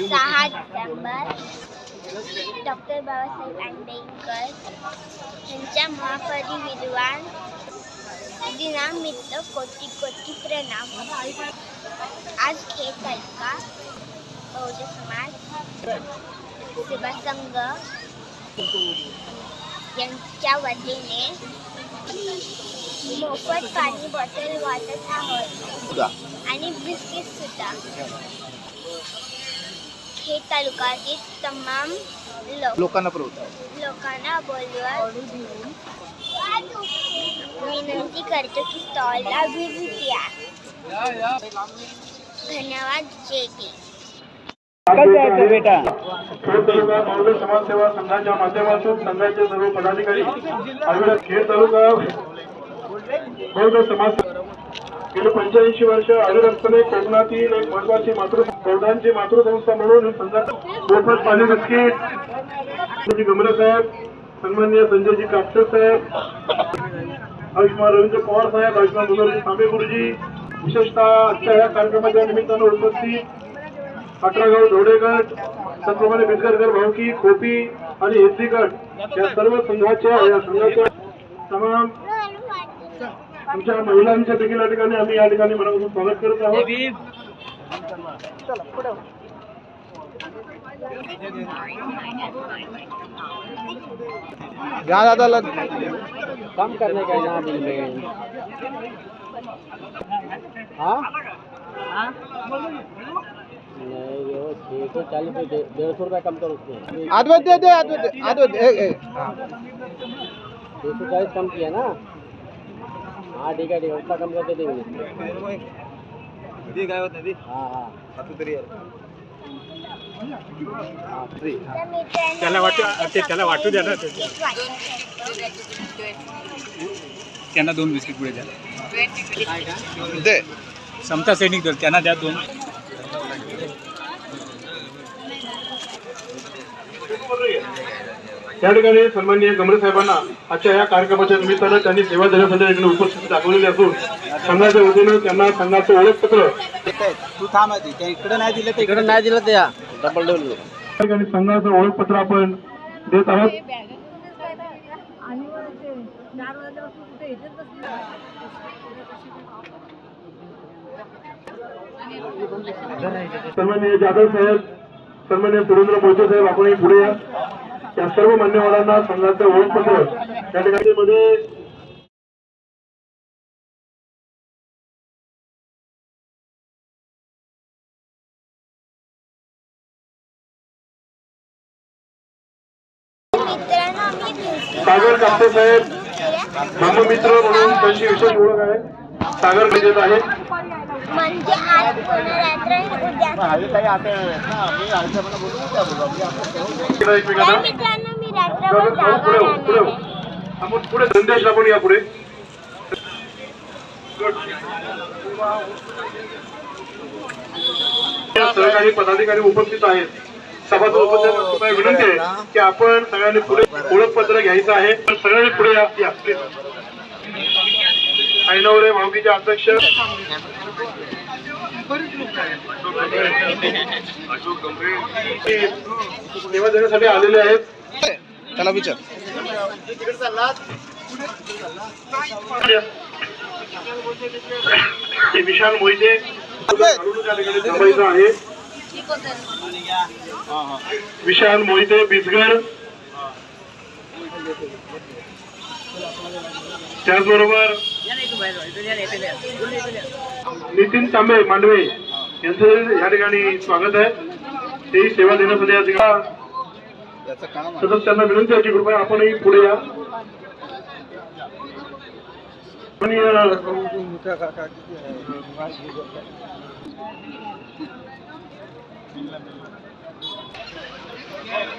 सहा डिसेंबर डॉक्टर बाबासाहेब आंबेडकर यांच्या महापरिनिर्वाण दिनानिमित्त कोटी कोटी प्रणाम. आज खेळ तालुका बौद्ध समाज सेवा संघ यांच्या वतीने मोफत पाणी बॉटल वाटत आहोत आणि बिस्किट सुद्धा. हे तालुक्यातील तमाम लोक लोकांना पुरवतात लोकांना बोलवत विनंती करतो की स्टॉलला व्हिजिट या धन्यवाद. तालुका काँग्रेस समाजसेवा संघाच्या माध्यमातून संघाचे सर्व पदाधिकारी खेड तालुका समाज गेले पंच्याऐंशी वर्ष अविरतपणे कोकणातील एक महत्वाची मातृ बौद्धांची मातृसंस्था म्हणून संघात मोफत पाणी बिस्किट. गमरे साहेब सन्मान्य संजयजी कापसे साहेब आयुष्मान रवींद्र पवार साहेब आयुष्मान मनोहरजी सामे गुरुजी विशेषतः आजच्या या कार्यक्रमाच्या निमित्तानं उपस्थित अठरागाव धोडेगट त्याचप्रमाणे बिदगरकर भावकी खोपी आणि एससी या सर्व संघाच्या या संघाच्या तमाम आमच्या महिलांच्या देखील या ठिकाणी आम्ही या ठिकाणी मनापासून स्वागत करत आहोत. यहाँ ज़्यादा लग कम करने का यहाँ बिल में हाँ? नहीं वो सौ चालीस डेढ़ सौ रुपया कम करो उसमें आदवत दे दे ए, हाँ। छः सौ चालीस कम किया ना? हाँ ठीक है ठीक है उतना कम करके देंगे हाँ हाँ. हाँ फ्री त्याला वाटू त्याला वाटू द्या ना. त्यांना दोन बिस्किट पुढे द्या. दे. समता सैनिक दल त्यांना द्या दोन. या ठिकाणी सन्माननीय गमरे साहेबांना आजच्या या कार्यक्रमाच्या निमित्तानं त्यांनी सेवा देण्यासाठी उपस्थिती दाखवलेली असून संघाच्या वतीनं त्यांना संघाचं ओळखपत्र तू थांब आधी. त्या इकडे नाही दिलं तर इकडे नाही दिलं त्या डबल डबल ठिकाणी संघाचं ओळखपत्र आपण देत आहोत. सन्माननीय जाधव साहेब सन्माननीय सुरेंद्र मोहिते साहेब आपण पुढे या सर्व मान्यवरांना संघाचं ओळखपत्र या ठिकाणी मध्ये सागर कापसे साहेब. धर्ममित्र म्हणून त्यांची विशेष ओळख आहे. सागर विजेत आहे? म्हणजे एकमेकांना पुढे जागा पुढे. आपण पुढे संदेशला पण या पुढे. सहकारी पदाधिकारी उपस्थित आहेत. सभासद आहे. विनंती आहे की आपण सगळ्यांनी पुढे ओळखपत्र घ्यायचं आहे. तर सगळ्यांनी पुढे या. ऐनवरे भावकीचे अध्यक्ष. सेवा देण्यासाठी आलेले आहेत. त्याला विचार. विशाल मोहिते. आहे विशाल मोहिते बिसगर त्याचबरोबर नितीन तांबे मांडवे. यांचं या ठिकाणी स्वागत आहे. तेही सेवा देण्यासाठी या ठिकाणी आहे. सदस्यांना विनंती आहे की कृपया आपणही पुढे या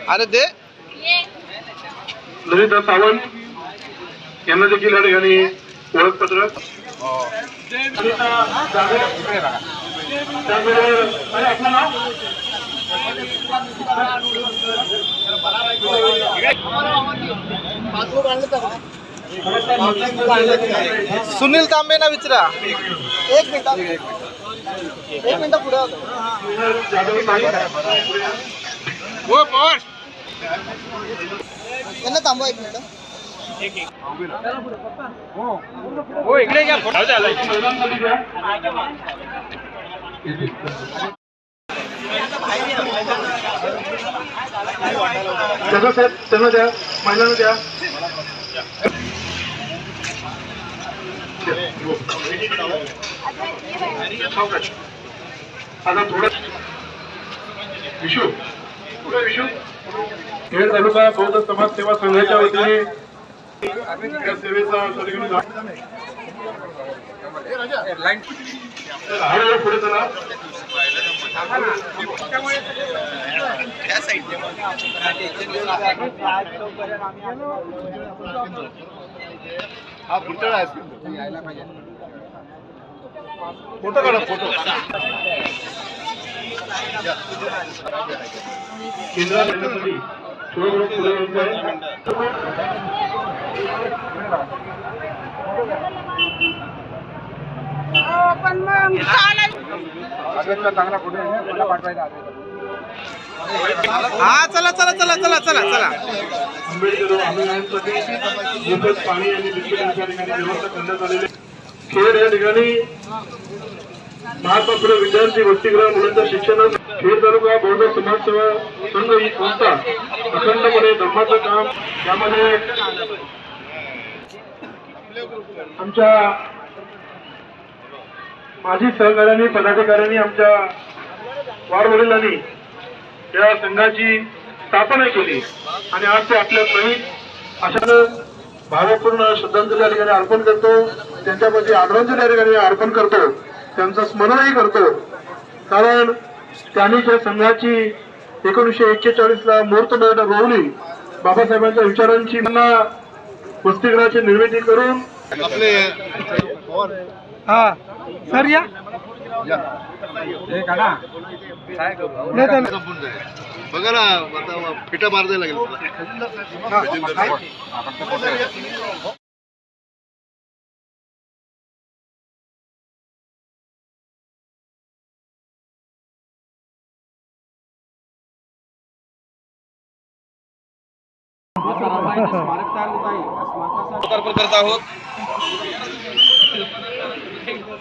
अरे दे ललिता सावंत यांना देखील या ठिकाणी ओळखपत्र. त्याचबरोबर अरे, आपलं नाव? सुनील तांबे ना विचारा. एक मिनिट. एक मिनिट पुढे होतो जाधव साहेब त्यांना थांबवा एक मिनिट. हो इकडे घ्या. जाधव साहेब त्यांना द्या महिलांना द्या. आता थोडं विशू. कुठे विशू. खेड तालुका बौद्ध समाज सेवा संघाच्या वतीने सेवेचा सगळीकडे जा- हा हळूहळू पुढे यायला पाहिजे फोटो काढा फोटो केंद्रात येण्यासाठी थोडं थोडं पुढे यायचं आहे हा चला चला चला चला चला चला. खेड या ठिकाणी महात्मा फुले विद्यार्थी वसतिगृह मुलांच्या शिक्षणात खेड तालुका बौद्ध समाजसेवा संघ ही संस्था अखंडपणे धर्माचं काम यामध्ये आमच्या माझी सहकार्यांनी पदाधिकाऱ्यांनी आमच्या वारवडिलांनी या संघाची स्थापना केली. आणि आज ते आपल्या नाही अशानं भावपूर्ण श्रद्धांजली या ठिकाणी अर्पण करतो. त्यांच्यामध्ये आदरांजली या ठिकाणी अर्पण करतो. त्यांचं स्मरणही करतो. कारण त्यांनी ज्या संघाची एकोणीसशे एक्केचाळीसला ला रोवली बाबासाहेबांच्या विचारांची त्यांना वसतिगृहाची निर्मिती करून आपले हा. सर या. बघा ना आता फिटा मारता लागेल करत आहोत.